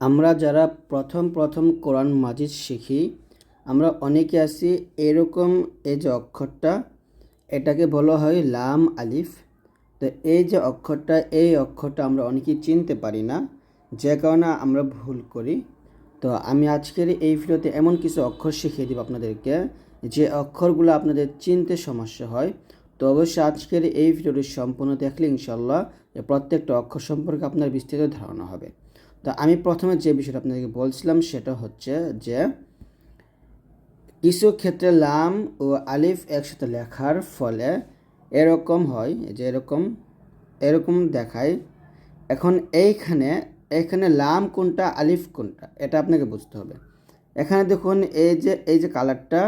আমরা যারা প্রথম প্রথম কোরআন মাজিদ শিখি, আমরা অনেকে আছি এরকম এই যে অক্ষরটা, এটাকে বলা হয় লাম আলিফ। তো এই যে অক্ষরটা, এই অক্ষরটা আমরা অনেকেই চিনতে পারি না, যে কারণে আমরা ভুল করি। তো আমি আজকের এই ভিডিওতে এমন কিছু অক্ষর শিখিয়ে দিব আপনাদেরকে, যে অক্ষরগুলো আপনাদের চিনতে সমস্যা হয়। তো অবশ্যই আজকের এই ভিডিওটি সম্পূর্ণ দেখলে ইনশাল্লাহ প্রত্যেকটা অক্ষর সম্পর্কে আপনার বিস্তৃত ধারণা হবে। তো আমি প্রথমে যে বিষয়টা আপনাদেরকে বলছিলাম সেটা হচ্ছে যে কিছু ক্ষেত্রে লাম ও আলিফ একসাথে লেখার ফলে এরকম হয় যে এরকম এরকম দেখায়। এখন এইখানে, এখানে লাম কোনটা, আলিফ কোনটা, এটা আপনাকে বুঝতে হবে। এখানে দেখুন, এই যে এই যে কালারটা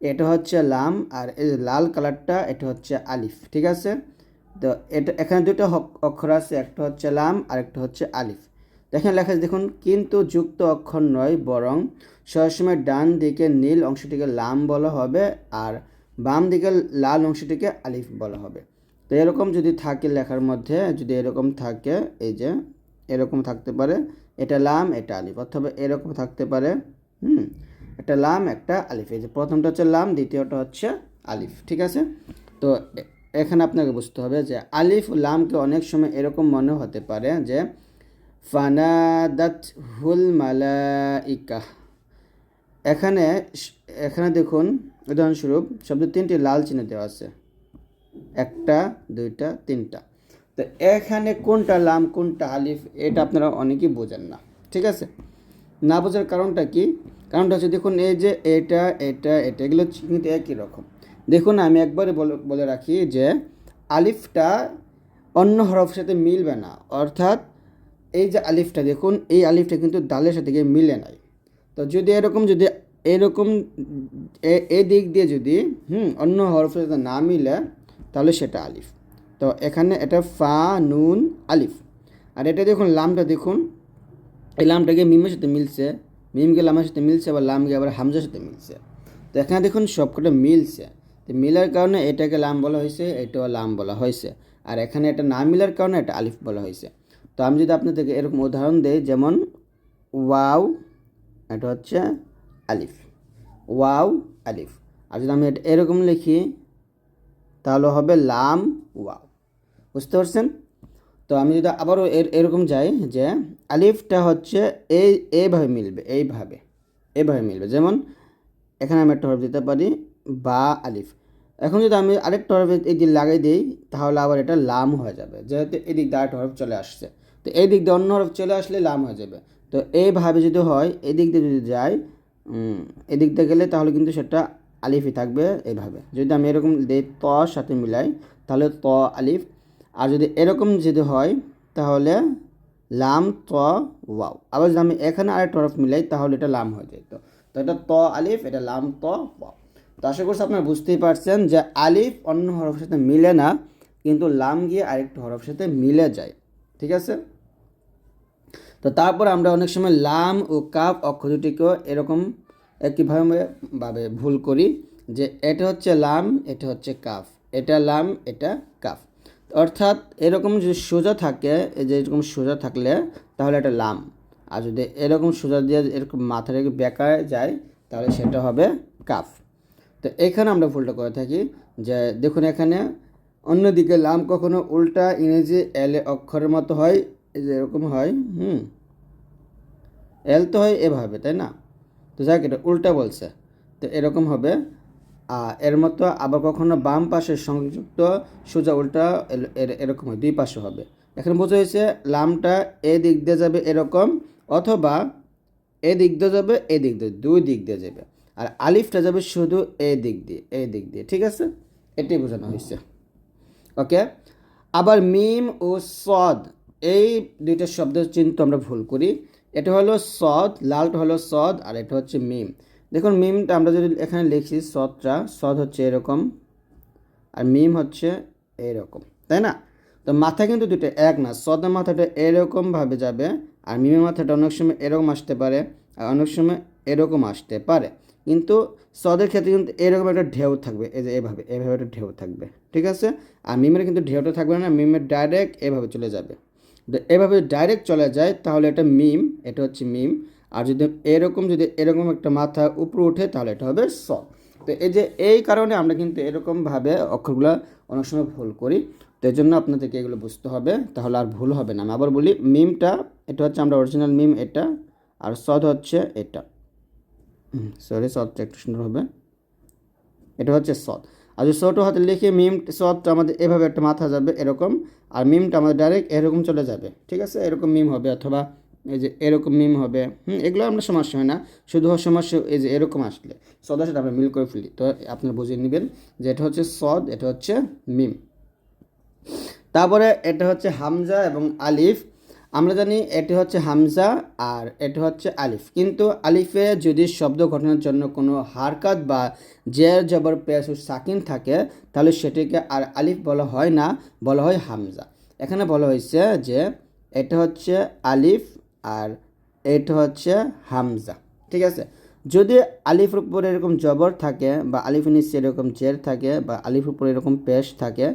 এটা হচ্ছে লাম আর এই যে লাল কালারটা এটা হচ্ছে আলিফ, ঠিক আছে? তো এটা, এখানে দুটো অক্ষর আছে, একটা হচ্ছে লাম আর একটা হচ্ছে আলিফ। দেখেন, লেখা দেখুন, কিন্তু যুক্ত অক্ষর নয়, বরং সবসময় ডান দিকে নীল অংশটিকে লাম বলা হবে আর বাম দিকে লাল অংশটিকে আলিফ বলা হবে। তো এরকম যদি থাকে লেখার মধ্যে, যদি এরকম থাকে, এই যে, এরকম থাকতে পারে, এটা লাম, এটা আলিফ, অথবা এরকম থাকতে পারে, হুম, একটা লাম, একটা আলিফ। এই যে, প্রথমটা হচ্ছে লাম, দ্বিতীয়টা হচ্ছে আলিফ, ঠিক আছে? তো এখানে আপনাকে বুঝতে হবে যে আলিফ, লামকে অনেক সময় এরকম মনে হতে পারে যে ফানাদাত হুল মালাইকা। এখানে এখানে দেখুন, উদাহরণস্বরূপ শব্দ তিনটি লাল চিহ্ন দেওয়া আছে। একটা, দুইটা, তিনটা। তো এখানে কোনটা লাম, কোনটা আলিফ, এটা আপনারা অনেকেই বোঝেন না। ঠিক আছে? না বোঝার কারণটা কি? কারণটা হচ্ছে দেখুন, এই যে এটা এটা এটা, এগুলো কিন্তু একই রকম। দেখুন, আমি একবারে বলে রাখি যে আলিফটা অন্য হরফের সাথে মিলবে না। অর্থাৎ এই যে আলিফটা দেখুন, এই আলিফটা কিন্তু দালের সাথে গিয়ে মিলে নাই। তো যদি এরকম যদি এরকম দিক দিয়ে যদি, হুম, অন্য হরফের সাথে না মিলে, তাহলে সেটা আলিফ। তো এখানে এটা ফা, নুন, আলিফ। আর এটা দেখুন, লামটা দেখুন। এই লামটাকে মিমের সাথে মিলছে। মিমকে লামের সাথে মিলছে, আবার লামকে আবার হামজার সাথে মিলছে। তো এখানে দেখুন, সবকটা মিলছে। তো মিলার কারণে এটাকে লাম বলা হয়েছে, এটাও লাম বলা হয়েছে। আর এখানে এটা না মিলার কারণে এটা আলিফ বলা হয়েছে। তো আমি যদি আপনাদেরকে এরকম উদাহরণ দেই, যেমন ওয়াও, এটা হচ্ছে আলিফ। ওয়াও, আলিফ। আর যদি আমি এটা এরকম লিখি, তাহলে হবে লাম, ওয়াও। বুঝতে পারছেন? তো আমি যদি আবারও এর, এরকম যাই যে আলিফটা হচ্ছে এই এইভাবে মিলবে, এইভাবে এইভাবে মিলবে। যেমন এখানে আমি একটা হরফ দিতে পারি, বা আলিফ। এখন যদি আমি আরেকটা হরফ এই দিক লাগাই দিই, তাহলে আবার এটা লাম হয়ে যাবে। যেহেতু এদিক দিয়ে আরেকটা হরফ চলে আসছে। তো এই দিক দিয়ে অন্য হরফ চলে আসলে লাম হয়ে যাবে। তো এইভাবে যদি হয়, এদিক দিয়ে যদি যায় এদিক দিয়ে গেলে তাহলে কিন্তু সেটা আলিফই থাকবে এইভাবে যদি আমি এরকম দিই ত সাথে মিলাই, তাহলে ত আলিফ। আর যদি এরকম যদি হয়, তাহলে লাম, ত, ওয়াও। আবার যদি আমি এখানে আরেকটা হরফ মিলাই, তাহলে এটা লাম হয়ে যেত তো এটা ত আলিফ, এটা লাম, ত, ওয়াও। তো আশা করছি আপনারা বুঝতেই পারছেন যে আলিফ অন্য হরফের সাথে মিলে না, কিন্তু লাম গিয়ে আরেকটা হরফের সাথে মিলে যায়। ঠিক আছে? তো তারপর আমরা অনেক সময় লাম ও কাফ অক্ষর দুটিকেও এরকম একইভাবে ভাবে ভুল করি যে এটা হচ্ছে লাম, এটা হচ্ছে কাফ। এটা লাম, এটা কাফ। অর্থাৎ এরকম যদি সোজা থাকে যে এরকম সোজা থাকলে তাহলে এটা লাম। আর যদি এরকম সোজা দিয়ে এরকম মাথা রেখে বেঁকা যায়, তাহলে সেটা হবে কাফ। তো এখানে আমরা ভুলটা করে থাকি যে দেখুন এখানে অন্যদিকে লাম কখনো উল্টা ইংরেজি এলে অক্ষরের মতো হয়, এই যে এরকম হয়, হুম। এল তো হয় এভাবে, তাই না? তো যাক, এটা উল্টা বলছে। তো এরকম হবে। এর মতো আবার কখনো বাম পাশে সংযুক্ত সোজা উল্টা এরকম হয়, দুই পাশে হবে। এখানে বোঝা হয়েছে লামটা এ দিক দিয়ে যাবে এরকম অথবা এ দিক দিয়ে যাবে, এ দিক দিয়ে, দুই দিক দিয়ে যাবে। আর আলিফটা যাবে শুধু এই দিক দিয়ে এই দিক দিয়ে, ঠিক আছে? এটাই বোঝানো হয়েছে। ওকে? আবার মিম ও সদ, এই দুইটা শব্দ চিহ্ন আমরা ভুল করি। এটা হলো সদ লালটা হলো সদ আর এটা হচ্ছে মিম। দেখুন, মিমটা আমরা যদি এখানে লিখছি সদটা সদ হচ্ছে এরকম, আর মিম হচ্ছে এরকম, তাই না? তো মাথা কিন্তু দুটো এক না সদের মাথাটা এরকমভাবে যাবে, আর মিমের মাথাটা অনেক সময় এরকম আসতে পারে, আর অনেক সময় এরকম আসতে পারে। কিন্তু সদের ক্ষেত্রে কিন্তু এরকম একটা ঢেউ থাকবে, এই যে এভাবে এভাবে একটা ঢেউ থাকবে, ঠিক আছে? আর মিমের কিন্তু ঢেউটা থাকবে না মিমের ডাইরেক্ট এভাবে চলে যাবে। এভাবে ডাইরেক্ট চলে যায়, তাহলে এটা মিম এটা হচ্ছে মিম আর যদি এরকম যদি এরকম একটা মাথা উপরে ওঠে, তাহলে এটা হবে স। তো এই যে এই কারণে আমরা কিন্তু এরকমভাবে অক্ষরগুলো অনেক সময় ভুল করি। তো এই জন্য আপনাদেরকে এগুলো বুঝতে হবে, তাহলে আর ভুল হবে না। আমি আবার বলি মিমটা এটা হচ্ছে আমরা অরিজিনাল মিম এটা। আর সদ হচ্ছে এটা। সরি সদটা একটু সুন্দর হবে। এটা হচ্ছে সদ আর যদি ছোটো হাতে লিখে মিম সদটা আমাদের এভাবে একটা মাথা যাবে এরকম, আর মিমটা আমাদের ডাইরেক্ট এরকম চলে যাবে, ঠিক আছে? এরকম মিম হবে অথবা এই যে এরকম মিম হবে, হুম, এগুলো আমরা সমস্যা হয় না, শুধু সমস্যা এই যে এরকম আসলে। সদের সাথে আমরা মিল করে ফেলি, তো আপনারা বুঝিয়ে নেবেন যে এটা হচ্ছে সদ, এটা হচ্ছে মিম। তারপরে এটা হচ্ছে হামজা এবং আলিফ আমরা জানি এটি হচ্ছে হামজা আর এটি হচ্ছে আলিফ। কিন্তু আলিফে যদি শব্দ গঠনের জন্য কোনো হারকাত বা জের জবর পেশ সাকিন থাকে, তাহলে সেটিকে আর আলিফ বলা হয় না, বলা হয় হামজা। এখানে বলা হয়েছে যে এটা হচ্ছে আলিফ আর এটা হচ্ছে হামজা। ঠিক আছে? যদি আলিফের উপরে এরকম জবর থাকে বা আলিফের নিচে এরকম জের থাকে বা আলিফের উপরে এরকম পেশ থাকে,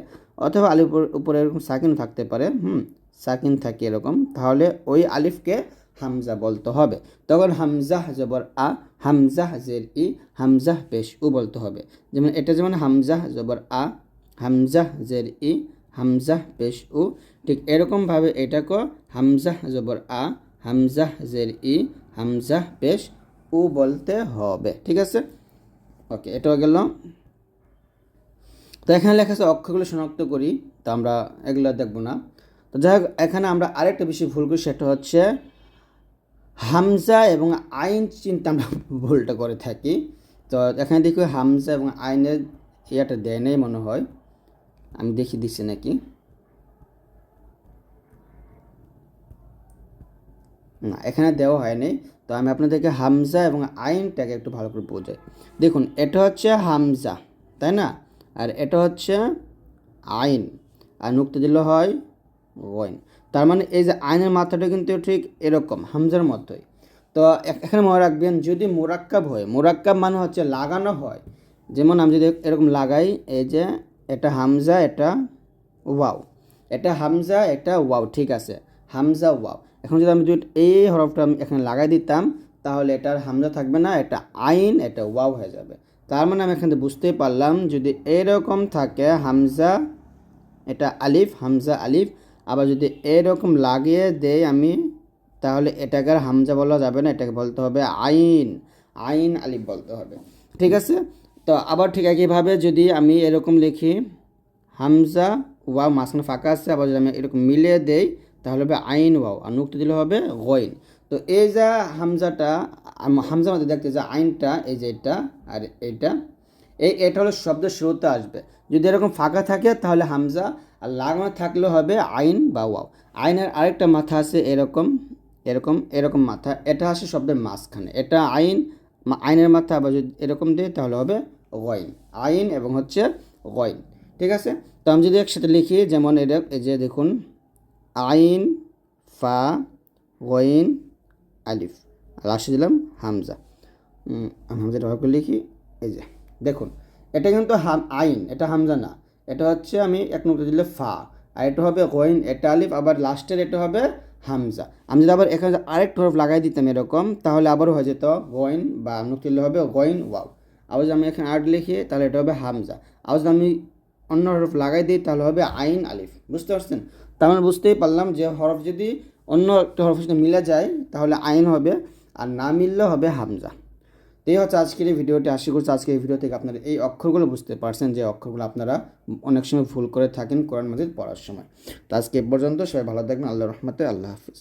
অথবা আলিফের উপরে এরকম সাকিন থাকতে পারে, হুম সাকিন থাকে এরকম, তাহলে ওই আলিফকে হামজা বলতে হবে। তখন হামজাহ জবর আ হামজাহ জের ই হামজাহ পেশ উ বলতে হবে। যেমন এটা যেমন হামজাহ জবর আ হামজাহ জের ই হামজাহ পেশ উ, ঠিক এরকমভাবে এটাকেও হামজাহ জবর আ হামজাহ জের ই হামজাহ পেশ উ বলতে হবে, ঠিক আছে? ওকে, এটাও গেল। তো এখানে লেখা আছে অক্ষরগুলো শনাক্ত করি, তো আমরা এগুলো দেখব না। তো যাই হোক, এখানে আমরা আরেকটা বিষয় ভুল করি, সেটা হচ্ছে হামজা এবং আইন চিন্তা আমরা ভুলটা করে থাকি। তো এখানে দেখি হামজা এবং আইনের ইয়েটা দেয় নেই মনে হয়। আমি দেখি দিচ্ছি নাকি। না, এখানে দেওয়া হয়নি তো আমি আপনাদেরকে হামজা এবং আইনটাকে একটু ভালো করে বোঝাই। দেখুন, এটা হচ্ছে হামজা, তাই না? আর এটা হচ্ছে আইন। আর নুক্তি দিলে হয় ওয়াইন। তার মানে এই যে আইনের মাথাটা কিন্তু ঠিক এরকম, হামজার মতোই। তো এখানে মনে রাখবেন, যদি মোরাক্কাব হয়, মোরাক্কাব মানে হচ্ছে লাগানো হয়। যেমন আমি যদি এরকম লাগাই, এই যে এটা হামজা, এটা ওয়াও। এটা হামজা, এটা ওয়াও, ঠিক আছে। হামজা, ওয়াও। এখন যদি আমি যদি এই হরফটা আমি এখানে লাগাই দিতাম, তাহলে এটার হামজা থাকবে না, এটা আইন, এটা ওয়াও হয়ে যাবে। তার মানে আমি এখানে বুঝতেই পারলাম, যদি এরকম থাকে, হামজা, এটা আলিফ, হামজা, আলিফ আবার যদি এরকম লাগিয়ে দেই আমি, তাহলে এটাকে আর হামজা বলা যাবে না, এটাকে বলতে হবে আইন। আইন আলিফ বলতে হবে। ঠিক আছে? তো আবার ঠিক একইভাবে যদি আমি এরকম লিখি, হামজা, ওয়াও মাঝখানে ফাঁকা আছে, আবার যদি আমি এরকম মিলিয়ে দেই, তাহলে হবে আইন ওয়াও, আর নুক্তি দিলে হবে গইন। তো এই যা হামজাটা হামজার মধ্যে দেখতে যে আইনটা, এই যে এটা আর এইটা, এই, এটা হলো শব্দের শুরুতে আসবে। যদি এরকম ফাঁকা থাকে, তাহলে হামজা আর লাগানো থাকলে হবে আইন বা ওয়াও। আইনের আরেকটা মাথা আছে এরকম এরকম এরকম মাথা। এটা আসে শব্দের মাঝখানে। এটা আইন আইনের মাথা আবার যদি এরকম দিই তাহলে হবে গইন। আইন এবং হচ্ছে গইন। ঠিক আছে? তো আমি যদি একসাথে লিখি, যেমন এটা, এই যে দেখুন, আইন, ফা, গইন, আলিফ। লাস্টে দিলাম হামজা। হামজাটা করে লিখি, এই যে, দেখুন। এটা কিন্তু হাম, আইন, এটা হামজা না। এটা হচ্ছে আমি এক নোটে দিলে ফা, আর এটা হবে গইন, এটা আলিফ, আবার লাস্টের এটা হবে হামজা। আমি যদি আবার এখানে আরেকটা হরফ লাগাই দিতাম এরকম, তাহলে আবারও হয়ে যেত গইন বা দিলে হবে গইন ওয়াও। আবার যদি আমি এখানে আর্ট লিখি, তাহলে এটা হবে হামজা। আবার যদি আমি অন্য হরফ লাগাই দিই, তাহলে হবে আইন আলিফ। বুঝতে পারছেন? তার মানে বুঝতেই পারলাম যে হরফ যদি অন্য একটা হরফের সাথে মিলে যায়, তাহলে আইন হবে, আর না মিললে হবে হামজা। এই হচ্ছে আজকের এই ভিডিওটি। আশা করছি আজকের এই ভিডিও থেকে আপনারা এই অক্ষরগুলো বুঝতে পারছেন যে অক্ষরগুলো আপনারা অনেক সময় ভুল করে থাকেন কোরআন মাজিদ পড়ার সময়। তো আজকে এ পর্যন্ত, সবাই ভালো থাকবেন। আল্লাহ রহমতে আল্লাহ হাফিজ।